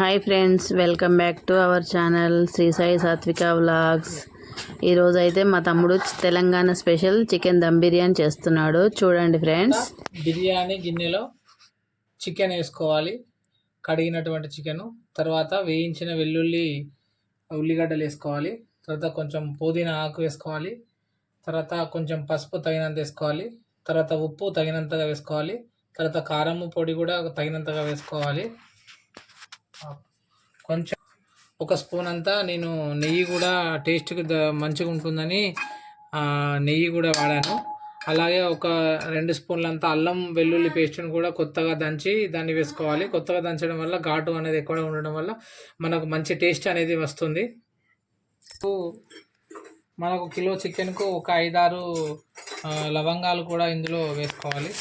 Hi friends welcome back to our channel Shri Sai Satvika vlogs. ఈరోజు అయితే మా తమ్ముడు తెలంగాణ స్పెషల్ చికెన్ దమ్ బిర్యానీ చేస్తున్నాడు. చూడండి ఫ్రెండ్స్. బిర్యానీ గిన్నెలో చికెన్ వేసుకోవాలి. కడిగినటువంటి చికెన్ తర్వాత వేయించిన వెల్లుల్లి ఉల్లిగడ్డలు వేసుకోవాలి. తర్వాత కొంచెం పుదీనా ఆకు వేసుకోవాలి. తర్వాత కొంచెం పసుపు తగినంత వేసుకోవాలి. తర్వాత ఉప్పు తగినంతగా వేసుకోవాలి. తర్వాత కారం పొడి కూడా తగినంతగా వేసుకోవాలి. కొంచెం ఒక స్పూన్ అంతా నేను నెయ్యి కూడా టేస్ట్కి మంచిగా ఉంటుందని నెయ్యి కూడా వాడాను. అలాగే ఒక రెండు స్పూన్లంతా అల్లం వెల్లుల్లి పేస్ట్ని కూడా కొత్తగా దంచి దాన్ని వేసుకోవాలి. కొత్తగా దంచడం వల్ల ఘాటు అనేది ఎక్కువ ఉండడం వల్ల మనకు మంచి టేస్ట్ అనేది వస్తుంది. మనకు కిలో చికెన్కు ఒక ఐదారు లవంగాలు కూడా ఇందులో వేసుకోవాలి.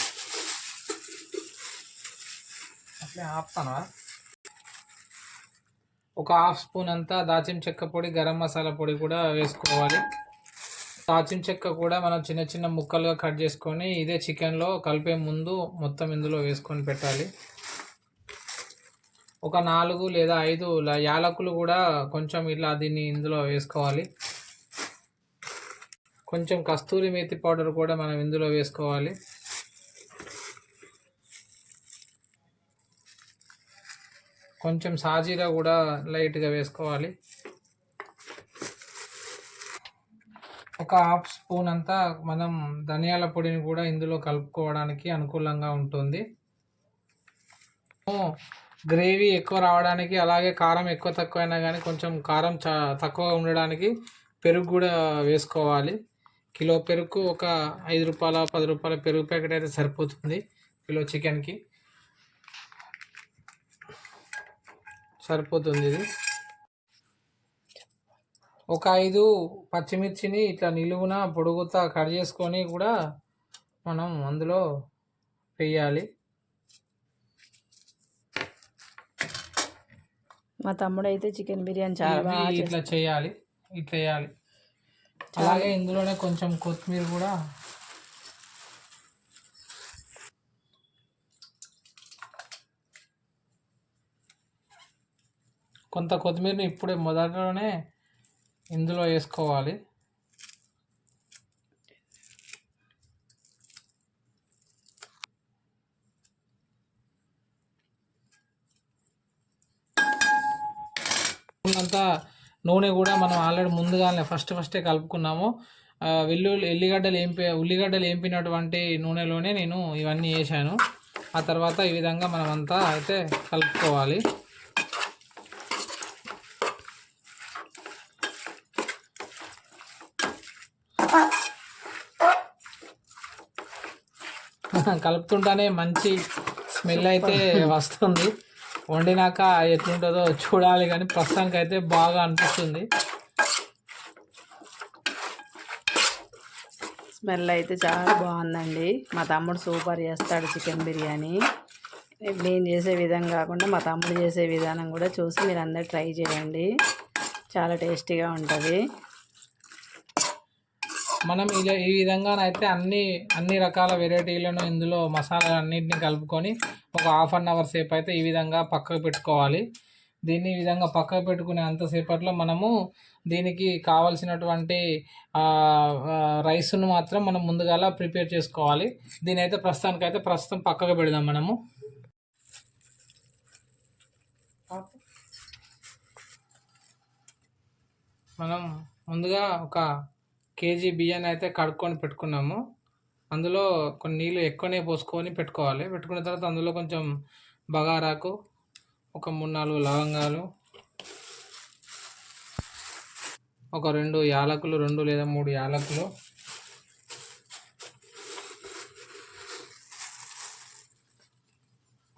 అట్లే ఆపుతానా ఒక హాఫ్ స్పూన్ అంతా దాచిన చెక్క పొడి గరం మసాలా పొడి కూడా వేసుకోవాలి. దాచిన చెక్క కూడా మనం చిన్న చిన్న ముక్కలుగా కట్ చేసుకొని ఇదే చికెన్లో కలిపే ముందు మొత్తం ఇందులో వేసుకొని పెట్టాలి. ఒక నాలుగు లేదా ఐదు యాలకులు కూడా కొంచెం ఇలా దీన్ని ఇందులో వేసుకోవాలి. కొంచెం కస్తూరి మేతి పౌడర్ కూడా మనం ఇందులో వేసుకోవాలి. కొంచెం సాజీరా కూడా లైట్గా వేసుకోవాలి. ఒక హాఫ్ స్పూన్ అంతా మనం ధనియాల పొడిని కూడా ఇందులో కలుపుకోవడానికి అనుకూలంగా ఉంటుంది. గ్రేవీ ఎక్కువ రావడానికి అలాగే కారం ఎక్కువ తక్కువ అయినా కానీ కొంచెం కారం చా తక్కువ ఉండడానికి పెరుగు కూడా వేసుకోవాలి. కిలో పెరుగు ఒక ఐదు రూపాయల పది రూపాయల పెరుగు ప్యాకెట్ అయితే సరిపోతుంది కిలో చికెన్కి. సరిపోతుంది ఇది. ఒక ఐదు పచ్చిమిర్చిని ఇట్లా నిలువున పొడుగుతా కట్ చేసుకొని కూడా మనం అందులో వేయాలి. మా తమ్ముడు అయితే చికెన్ బిర్యానీ చాలా ఇట్లా చేయాలి ఇట్లా వేయాలి. అలాగే ఇందులోనే కొంచెం కొత్తిమీర కూడా కొంత కొత్తిమీరని ఇప్పుడే మొదట్లోనే ఇందులో వేసుకోవాలి. అంతా నూనె కూడా మనం ఆల్రెడీ ముందుగానే ఫస్ట్ ఫస్టే కలుపుకున్నాము. వెల్లుల్లి ఎల్లిగడ్డలు ఏంపి ఉల్లిగడ్డలు ఏంపినటువంటి నూనెలోనే నేను ఇవన్నీ వేసాను. ఆ తర్వాత ఈ విధంగా మనం అంతా అయితే కలుపుకోవాలి. కలుపుతుంటానే మంచి స్మెల్ అయితే వస్తుంది. వండినాక ఎట్లుంటుందో చూడాలి కానీ ప్రస్తుతానికి అయితే బాగా అనిపిస్తుంది. స్మెల్ అయితే చాలా బాగుందండి. మా తమ్ముడు సూపర్ చేస్తాడు చికెన్ బిర్యానీ. నేను చేసే విధం కాకుండా మా తమ్ముడు చేసే విధానం కూడా చూసి మీరు అందరు ట్రై చేయండి. చాలా టేస్టీగా ఉంటుంది. మనం ఇలా ఈ విధంగానైతే అన్ని అన్ని రకాల వెరైటీలను ఇందులో మసాలా అన్నింటిని కలుపుకొని ఒక హాఫ్ అన్ అవర్ సేపు అయితే ఈ విధంగా పక్కకు పెట్టుకోవాలి. దీన్ని ఈ విధంగా పక్కకు పెట్టుకునే అంతసేపట్లో మనము దీనికి కావలసినటువంటి రైస్ను మాత్రం మనం ముందుగా ప్రిపేర్ చేసుకోవాలి. దీని అయితే ప్రస్తుతానికైతే ప్రస్తుతం పక్కకు పెడదాం మనము. మనం ముందుగా ఒక కేజీ బియ్యాన్ని అయితే కడుక్కొని పెట్టుకున్నాము. అందులో కొన్ని నీళ్ళు ఎక్కువనే పోసుకొని పెట్టుకోవాలి. పెట్టుకున్న తర్వాత అందులో కొంచెం బగారాకు ఒక మూడు నాలుగు లవంగాలు ఒక రెండు యాలకులు రెండు లేదా మూడు యాలకులు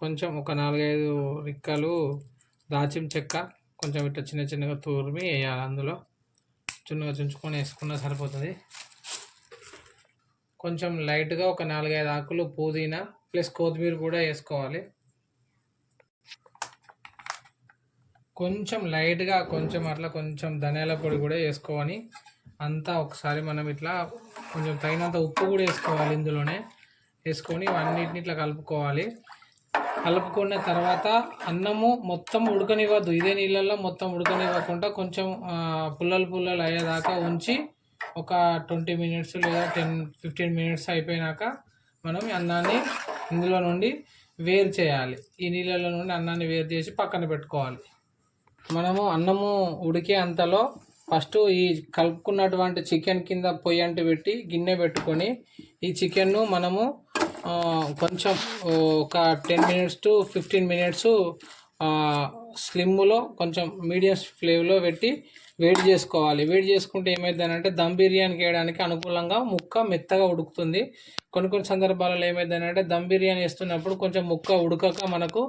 కొంచెం ఒక నాలుగైదు రిక్కలు దాచిన చెక్క కొంచెం ఇట్లా చిన్న చిన్నగా తూర్మి వేయాలి అందులో. చిన్నగా చుంచుకొని వేసుకున్నా సరిపోతుంది. కొంచెం లైట్గా ఒక నాలుగైదు ఆకులు పుదీనా ప్లస్ కొత్తిమీర కూడా వేసుకోవాలి. కొంచెం లైట్గా కొంచెం అట్లా కొంచెం ధనియాల పొడి కూడా వేసుకోవాలి. అంతా ఒకసారి మనం ఇట్లా కొంచెం తగినంత ఉప్పు కూడా వేసుకోవాలి ఇందులోనే. వేసుకొని అన్నిటిని ఇట్లా కలుపుకోవాలి. కలుపుకున్న తర్వాత అన్నము మొత్తం ఉడకనివ్వద్దు. ఇదే నీళ్ళల్లో మొత్తం ఉడకనివ్వకుండా కొంచెం పుల్లలు పుల్లలు అయ్యేదాకా ఉంచి ఒక ట్వంటీ మినిట్స్ లేదా టెన్ ఫిఫ్టీన్ మినిట్స్ అయిపోయినాక మనం అన్నాన్ని ఇందులో నుండి వేరు చేయాలి. ఈ నీళ్ళలో నుండి అన్నాన్ని వేరు చేసి పక్కన పెట్టుకోవాలి. మనము అన్నము ఉడికే అంతలో ఫస్ట్ ఈ కలుపుకున్నటువంటి చికెన్ కింద పొయ్యి అంటు పెట్టి గిన్నె పెట్టుకొని ఈ చికెన్ను మనము కొంచెం ఒక ten minutes to fifteen minutes స్లిమ్లో కొంచెం మీడియం ఫ్లేమ్లో పెట్టి వేడి చేసుకోవాలి. వేడి చేసుకుంటే ఏమైందనంటే దమ్ బిర్యానీ వేయడానికి అనుకూలంగా ముక్క మెత్తగా ఉడుకుతుంది. కొన్ని కొన్ని సందర్భాలలో ఏమైందనంటే దమ్ బిర్యానీ వేస్తున్నప్పుడు కొంచెం ముక్క ఉడకక మనకు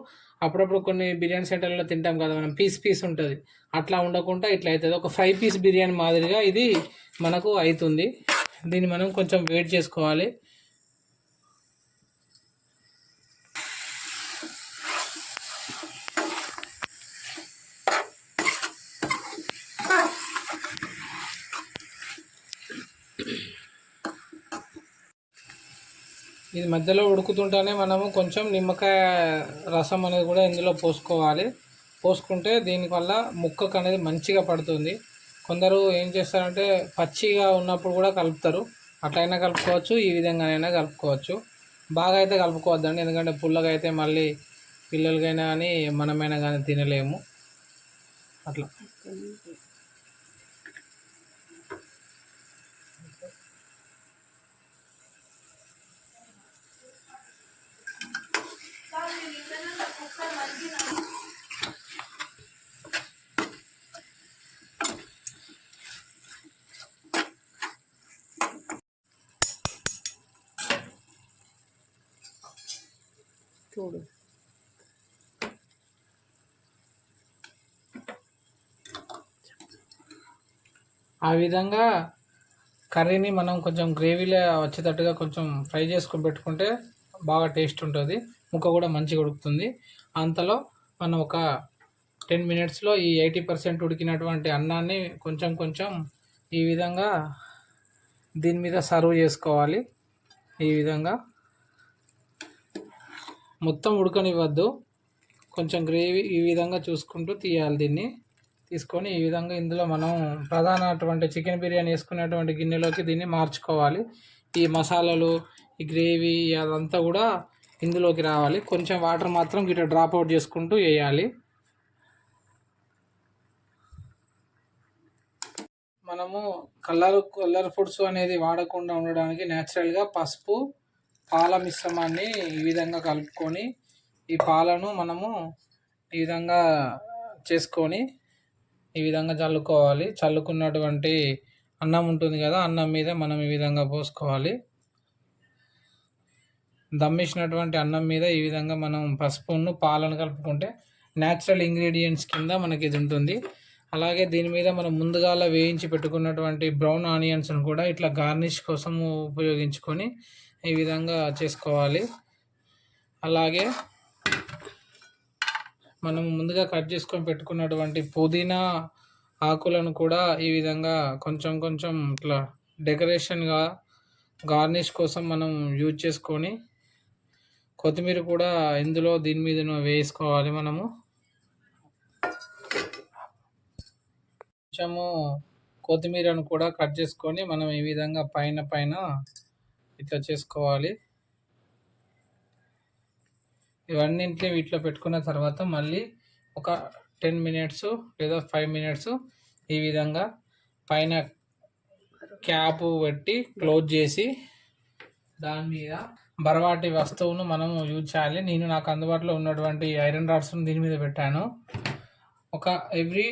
అప్పుడప్పుడు కొన్ని బిర్యానీ సెంటర్లో తింటాం కదా మనం పీస్ పీస్ ఉంటుంది. అట్లా ఉండకుండా ఇట్లా అవుతుంది. ఒక ఫైవ్ పీస్ బిర్యానీ మాదిరిగా ఇది మనకు అవుతుంది. దీన్ని మనం కొంచెం వెయిట్ చేసుకోవాలి. ఇది మధ్యలో ఉడుకుతుంటేనే మనము కొంచెం నిమ్మకాయ రసం అనేది కూడా ఇందులో పోసుకోవాలి. పోసుకుంటే దీనివల్ల ముక్కకు అనేది మంచిగా పడుతుంది. కొందరు ఏం చేస్తారంటే పచ్చిగా ఉన్నప్పుడు కూడా కలుపుతారు. అట్లయినా కలుపుకోవచ్చు ఈ విధంగానైనా కలుపుకోవచ్చు. బాగా అయితే కలుపుకోవద్దండి ఎందుకంటే పుల్లగా అయితే మళ్ళీ పిల్లలకైనా కానీ మనమైనా కానీ తినలేము. అట్లా. చూడు ఆ విధంగా కర్రీని మనం కొంచెం గ్రేవీలో వచ్చేటట్టుగా కొంచెం ఫ్రై చేసుకొని పెట్టుకుంటే బాగా టేస్ట్ ఉంటుంది. ముక్క కూడా మంచిగా ఉడుకుతుంది. అంతలో మనం ఒక టెన్ మినిట్స్లో ఈ ఎయిటీ పర్సెంట్ ఉడికినటువంటి అన్నాన్ని కొంచెం కొంచెం ఈ విధంగా దీని మీద సర్వ్ చేసుకోవాలి. ఈ విధంగా మొత్తం ఉడకనివ్వద్దు. కొంచెం గ్రేవీ ఈ విధంగా చూసుకుంటూ తీయాలి దీన్ని. తీసుకొని ఈ విధంగా ఇందులో మనం ప్రధాన అటువంటి చికెన్ బిర్యానీ వేసుకునేటువంటి గిన్నెలోకి దీన్ని మార్చుకోవాలి. ఈ మసాలాలు ఈ గ్రేవీ అదంతా కూడా ఇందులోకి రావాలి. కొంచెం వాటర్ మాత్రం గిట్ట డ్రాప్ అవుట్ చేసుకుంటూ వేయాలి. మనము కలర్ కలర్ ఫుడ్స్ అనేది వాడకుండా ఉండడానికి న్యాచురల్గా పసుపు పాల మిశ్రమాన్ని ఈ విధంగా కలుపుకొని ఈ పాలను మనము ఈ విధంగా చేసుకొని ఈ విధంగా చల్లుకోవాలి. చల్లుకున్నటువంటి అన్నం ఉంటుంది కదా అన్నం మీద మనం ఈ విధంగా పోసుకోవాలి. దమ్మిసినటువంటి అన్నం మీద ఈ విధంగా మనం పసుపును పాలను కలుపుకుంటే న్యాచురల్ ఇంగ్రీడియంట్స్ కింద మనకి ఇది ఉంటుంది. అలాగే దీని మీద మనం ముందుగాల వేయించి పెట్టుకున్నటువంటి బ్రౌన్ ఆనియన్స్ను కూడా ఇట్లా గార్నిష్ కోసం ఉపయోగించుకొని ఈ విధంగా చేసుకోవాలి. అలాగే మనం ముందుగా కట్ చేసుకొని పెట్టుకున్నటువంటి పుదీనా ఆకులను కూడా ఈ విధంగా కొంచెం కొంచెం ఇట్లా డెకరేషన్గా గార్నిష్ కోసం మనం యూజ్ చేసుకొని కొత్తిమీర కూడా ఇందులో దీని మీద వేసుకోవాలి మనము. కొంచెము కొత్తిమీరను కూడా కట్ చేసుకొని మనం ఈ విధంగా పైన పైన ఇట్లా చేసుకోవాలి. ఇవన్నింటినీ వీటిలో పెట్టుకున్న తర్వాత మళ్ళీ ఒక టెన్ మినిట్స్ లేదా ఫైవ్ మినిట్స్ ఈ విధంగా పైన క్యాప్ పెట్టి క్లోజ్ చేసి దాని మీద బరవాటి వస్తువును మనం యూజ్ చేయాలి. నేను నాకు అందుబాటులో ఉన్నటువంటి ఐరన్ రాడ్స్ను దీని మీద పెట్టాను. ఒక ఎవ్రీ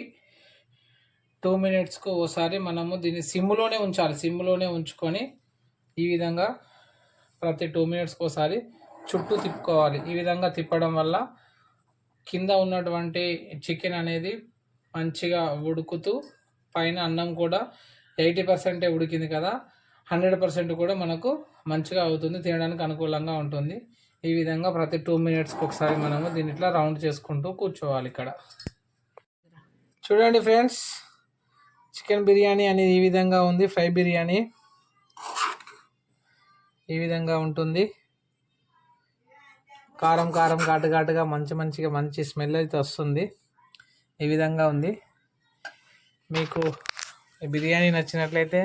టూ మినిట్స్కు ఓసారి మనము దీన్ని సిమ్లోనే ఉంచాలి. సిమ్లోనే ఉంచుకొని ఈ విధంగా ప్రతి టూ మినిట్స్కి ఒకసారి చుట్టూ తిప్పుకోవాలి. ఈ విధంగా తిప్పడం వల్ల కింద ఉన్నటువంటి చికెన్ అనేది మంచిగా ఉడుకుతూ పైన అన్నం కూడా ఎయిటీ పర్సెంటే ఉడికింది కదా హండ్రెడ్ పర్సెంట్ కూడా మనకు మంచిగా అవుతుంది తినడానికి అనుకూలంగా ఉంటుంది. ఈ విధంగా ప్రతి టూ మినిట్స్కి ఒకసారి మనము దీన్ని ఇట్లా రౌండ్ చేసుకుంటూ కూర్చోవాలి ఇక్కడ. చూడండి ఫ్రెండ్స్ చికెన్ బిర్యానీ అనేది ఈ విధంగా ఉంది ఫ్రై బిర్యానీ ఈ విధంగా ఉంటుంది. కారం కారం ఘాటు ఘాటుగా మంచి మంచిగా మంచి స్మెల్ అయితే వస్తుంది. ఈ విధంగా ఉంది. మీకు బిర్యానీ నచ్చినట్లయితే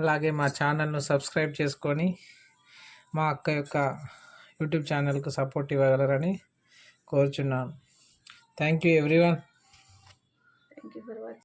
అలాగే మా ఛానల్ను సబ్స్క్రైబ్ చేసుకొని మా అక్క యొక్క యూట్యూబ్ ఛానల్కు సపోర్ట్ ఇవ్వగలరని కోరుచున్నాను. Thank you everyone. Thank you for watching